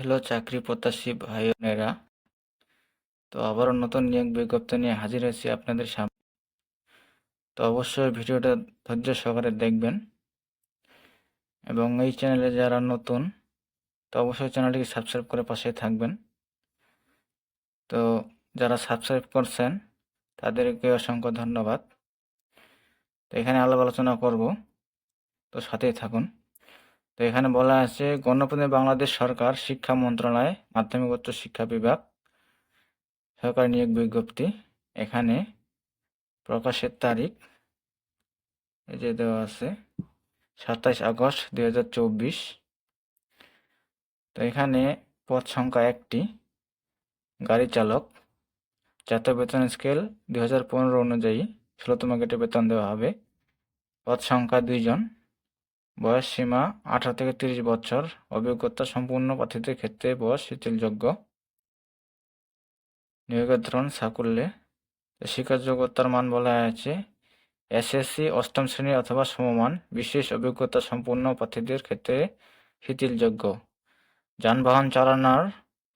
Hello চাকরি প্রত্যাশী ভাই বোনেরা তো আবারও নতুন নিয়োগ বিজ্ঞপ্তি নিয়ে হাজির হয়েছি আপনাদের সামনে। তো অবশ্যই ভিডিওটা ধৈর্য সহকারে দেখবেন। এবং এই চ্যানেলে যারা নতুন, তো অবশ্যই চ্যানেলটিকে সাবস্ক্রাইব করে পাশে থাকবেন। তো যারা সাবস্ক্রাইব করছেন, তাদেরকে অসংখ্য ধন্যবাদ। তো এখানে আলাপ আলোচনা করব। তো সাথেই থাকুন। তো এখানে বলা আছে গণপ্রজাতন্ত্রী বাংলাদেশ সরকার, শিক্ষা মন্ত্রণালয়, মাধ্যমিক উচ্চ শিক্ষা বিভাগ, সরকার নিয়োগ বিজ্ঞপ্তি। এখানে প্রকাশের তারিখ এই যে দেওয়া আছে, সাতাইশ আগস্ট দুই হাজার চব্বিশ। তো এখানে পদ সংখ্যা একটি, গাড়ি চালক, জাতীয় বেতন স্কেল দুই হাজার পনেরো অনুযায়ী ষোলোতম গেটে বেতন দেওয়া হবে। পদ সংখ্যা দুইজন। বয়স সীমা আঠারো থেকে তিরিশ বছর। অভিজ্ঞতা সম্পূর্ণ প্রার্থীদের ক্ষেত্রে বয়স শিথিলযোগ্য। নিয়োগের ধরন সাকুল্যে। শিক্ষার যোগ্যতার মান বলা হয়েছে। এসএসসি অষ্টম শ্রেণি অথবা সমমান। বিশেষ অভিজ্ঞতা সম্পূর্ণ প্রার্থীদের ক্ষেত্রে শিথিলযোগ্য। যানবাহন চালানোর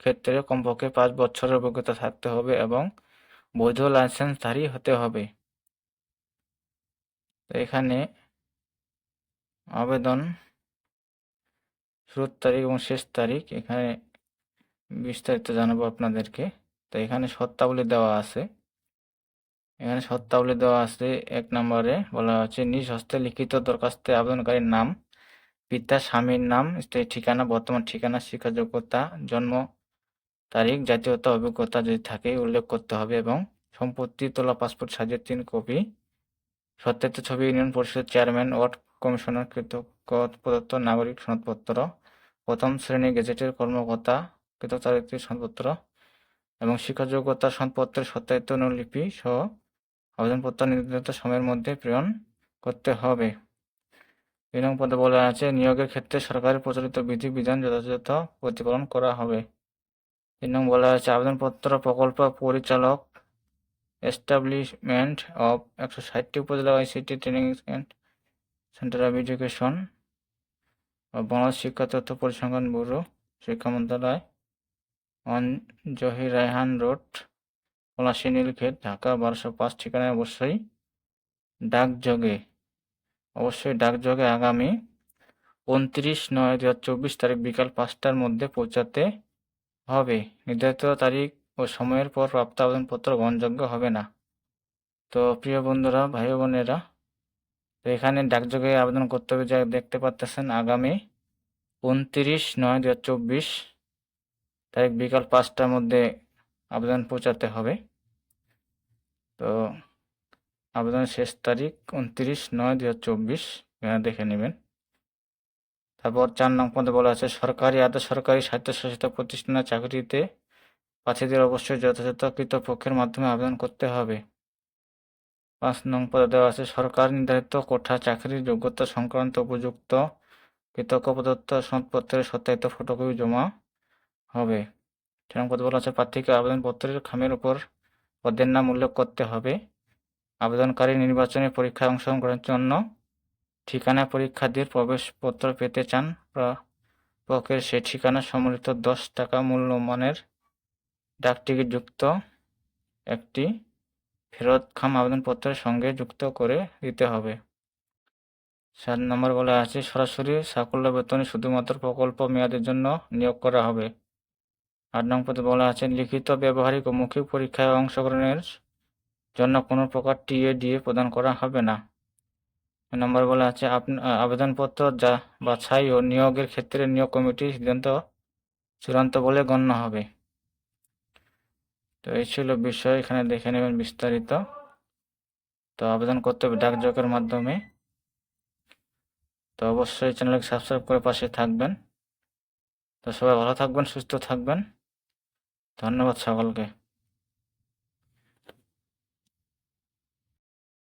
ক্ষেত্রে কমপক্ষে পাঁচ বছরের অভিজ্ঞতা থাকতে হবে এবং বৈধ লাইসেন্সধারী হতে হবে। এখানে আবেদন। শুরুর তারিখ এবং শেষ তারিখ, এখানে বিস্তারিত জানাব আপনাদেরকে। তো এখানে শর্তাবলী দেওয়া আছে। এখানে শর্তাবলী দেওয়া আছে এক নম্বরে, বলা হচ্ছে, নিজ হস্তে লিখিত দরখাস্তে আবেদনকারীর নাম পিতা স্বামীর নাম স্থায়ী ঠিকানা, বর্তমান ঠিকানা শিক্ষাযোগ্যতা জন্ম তারিখ, জাতীয়তা, অভিজ্ঞতা যদি থাকে উল্লেখ করতে হবে এবং সম্পত্তি, তোলা পাসপোর্ট সাইজের তিন কপি। সত্যায়িত ছবি, ইউনিয়ন পরিষদের চেয়ারম্যান, ওয়ার্ড কমিশনার কৃতজ্ঞ প্রদত্ত নাগরিক সনদপত্র, প্রথম শ্রেণি গেজেটের কর্মকর্তা কৃতচারিত্রিক সনদপত্র এবং শিক্ষাযোগ্যতা সনদপত্রের সত্যায়িত অনুলিপি সহ আবেদনপত্র নির্ধারিত সময়ের মধ্যে প্রেরণ করতে হবে। নং পদে বলা আছে, নিয়োগের ক্ষেত্রে সরকারের প্রচলিত বিধি, বিধান যথাযথ প্রতিপালন করা হবে। তিন বলা আছে, আবেদনপত্র প্রকল্প পরিচালক, এস্টাবলিশমেন্ট অফ একশো ষাটটি upazila ICT training centre of education Bangladesh শিক্ষা তথ্য পরিসংখ্যান ব্যুরো, শিক্ষা মন্ত্রণালয় অন জহির রায়হান রোড পলাশী নীলক্ষেত, ঢাকা, বারোশো পাঁচ ঠিকানায় অবশ্যই ডাকযোগে অবশ্যই ডাকযোগে আগামী উনত্রিশ নয় দু হাজার চব্বিশ তারিখ বিকাল পাঁচটার মধ্যে পৌঁছাতে হবে। নির্ধারিত তারিখ ও সময়ের পর প্রাপ্ত আবেদনপত্র গ্রহণযোগ্য হবে না। তো প্রিয় বন্ধুরা, ভাই বোনেরা তো এখানে ডাকযোগে আবেদন করতে হবে, যা দেখতে পাচ্তেছেন আগামী উনত্রিশ নয় দু হাজার চব্বিশ তারিখ বিকাল পাঁচটার মধ্যে আবেদন পৌঁছাতে হবে। তো আবেদনের শেষ তারিখ উনত্রিশ নয় দু হাজার চব্বিশ দেখে নেবেন। তারপর চার নং পদে বলা আছে, সরকারি আধা সরকারি স্বায়ত্তশাসিত প্রতিষ্ঠানের চাকরিতে প্রার্থীদের অবশ্যই যথাযথ কৃতপক্ষের মাধ্যমে আবেদন করতে হবে। পাঁচ নং পদে দেওয়া আছে, সরকার নির্ধারিত কোঠা, চাকরির যোগ্যতা সংক্রান্ত উপযুক্ত কৃতজ্ঞ প্রদত্ত সনদপত্রের সত্যায়িত ফটোকপি জমা হবে। নং পদে বলা আছে, প্রার্থীকে আবেদনপত্রের খামের উপর পদের নাম উল্লেখ করতে হবে। আবেদনকারী নির্বাচনী পরীক্ষায় অংশগ্রহণ করার জন্য ঠিকানা পরীক্ষার্থীর প্রবেশপত্র পেতে চান। প্রাপকের সেই ঠিকানা সম্বলিত দশ টাকা মূল্যমানের ডাকটিকিট যুক্ত একটি ফেরতখাম আবেদনপত্রের সঙ্গে যুক্ত করে দিতে হবে। সাত নম্বর বলা আছে, সরাসরি সাকল্য বেতনে শুধুমাত্র প্রকল্প মেয়াদের জন্য নিয়োগ করা হবে। আট নং পদে বলা আছে, লিখিত, ব্যবহারিক ও মৌখিক পরীক্ষায় অংশগ্রহণের জন্য কোনো প্রকার টিএ ডিএ প্রদান করা হবে না। নম্বর বলা আছে আবেদনপত্র যা বাছাই ও নিয়োগের ক্ষেত্রে নিয়োগ কমিটির সিদ্ধান্ত চূড়ান্ত বলে গণ্য হবে। তো এই ছিল বিষয়, এখানে দেখে নেবেন বিস্তারিত। তো আবেদন করতে হবে ডাকযোগের মাধ্যমে। তো অবশ্যই চ্যানেলকে সাবস্ক্রাইব করে পাশে থাকবেন। তো সবাই ভালো থাকবেন, সুস্থ থাকবেন। ধন্যবাদ সকলকে।